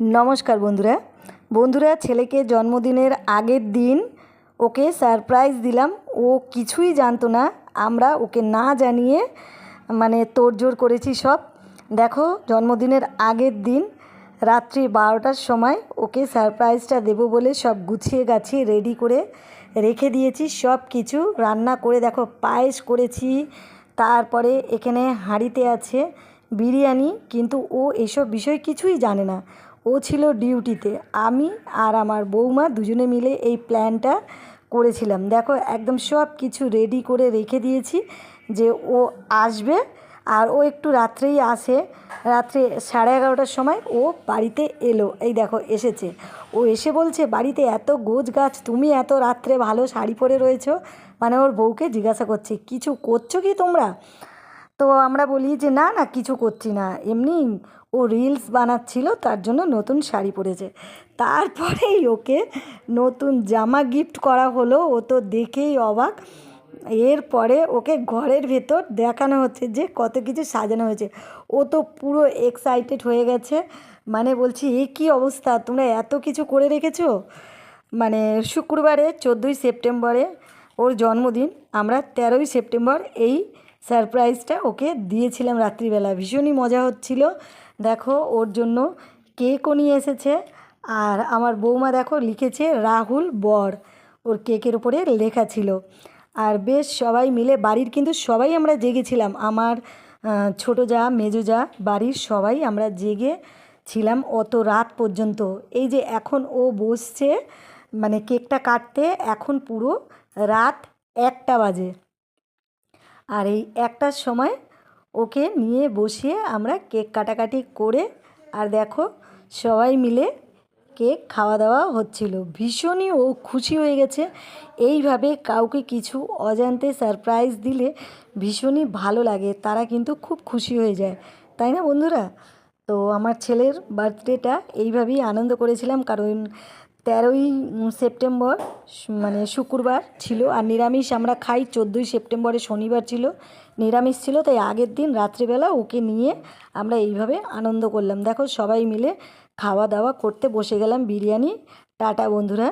নমস্কার বন্ধুরা। বন্ধুরা, ছেলেকে জন্মদিনের আগের দিন ওকে সারপ্রাইজ দিলাম। ও কিছুই জানতো না। আমরা ওকে না জানিয়ে মানে তোড়জোড় করেছি সব। দেখো, জন্মদিনের আগের দিন রাত্রি বারোটার সময় ওকে সারপ্রাইজটা দেবো বলে সব গুছিয়ে গাছিয়ে রেডি করে রেখে দিয়েছি। সব কিছু রান্না করে, দেখো, পায়েস করেছি। তারপরে এখানে হাঁড়িতে আছে বিরিয়ানি। কিন্তু ও এসব বিষয় কিছুই জানে না। ও ছিল ডিউটিতে। আমি আর আমার বৌমা দুজনে মিলে এই প্ল্যানটা করেছিলাম। দেখো, একদম সব কিছু রেডি করে রেখে দিয়েছি যে ও আসবে আর ও একটু রাত্রেই আসে। রাত্রে সাড়ে এগারোটার সময় ও বাড়িতে এলো। এই দেখো, এসেছে। ও এসে বলছে, বাড়িতে এত গোছ গাছ, তুমি এত রাত্রে ভালো শাড়ি পরে রয়েছো? মানে ওর বউকে জিজ্ঞাসা করছে, কিছু করছ কি তোমরা? তো আমরা বলি যে, না না, কিছু করছি না। এমনি ও রিলস বানাচ্ছিল, তার জন্য নতুন শাড়ি পরেছে। তারপরেই ওকে নতুন জামা গিফট করা হলো। ও তো দেখেই অবাক। এরপরে ওকে ঘরের ভেতর দেখানো হচ্ছে যে, কত কিছু সাজানো হয়েছে। ও তো পুরো এক্সাইটেড হয়ে গেছে। মানে বলছি, এ কী অবস্থা? তোমরা এত কিছু করে রেখেছো? মানে শুক্রবারে, চোদ্দোই সেপ্টেম্বরে ওর জন্মদিন। আমরা তেরোই সেপ্টেম্বর এই সারপ্রাইজটা ওকে দিয়েছিলাম রাত্রিবেলা। ভীষণই মজা হচ্ছিল। দেখো, ওর জন্য কেকও নিয়ে এসেছে। আর আমার বৌমা দেখো, লিখেছে রাহুল বর। ওর কেকের উপরে লেখা ছিল। আর বেশ সবাই মিলে, বাড়ির কিন্তু সবাই আমরা জেগেছিলাম। আমার ছোটো যা, মেজো যা, বাড়ির সবাই আমরা জেগে ছিলাম অত রাত পর্যন্ত। এই যে এখন ও বসছে মানে কেকটা কাটতে, এখন পুরো রাত একটা বাজে। আর এই একটার সময় ওকে নিয়ে বসিয়ে আমরা কেক কাটাকাটি করে, আর দেখো সবাই মিলে কেক খাওয়া দাওয়া হচ্ছিল। ভীষণই ও খুশি হয়ে গেছে। এইভাবে কাউকে কিছু অজান্তে সারপ্রাইজ দিলে ভীষণই ভালো লাগে, তারা কিন্তু খুব খুশি হয়ে যায়। তাই না বন্ধুরা? তো আমার ছেলের বার্থডেটা এইভাবেই আনন্দ করেছিলাম, কারণ তেরোই সেপ্টেম্বর মানে শুক্রবার ছিল আর নিরামিষ আমরা খাই চোদ্দোই সেপ্টেম্বরে শনিবার ছিল। নিরামিষ ছিল তাই আগের দিন রাত্রিবেলা ওকে নিয়ে আমরা এইভাবে আনন্দ করলাম। দেখো সবাই মিলে খাওয়া দাওয়া করতে বসে গেলাম বিরিয়ানি। টাটা বন্ধুরা।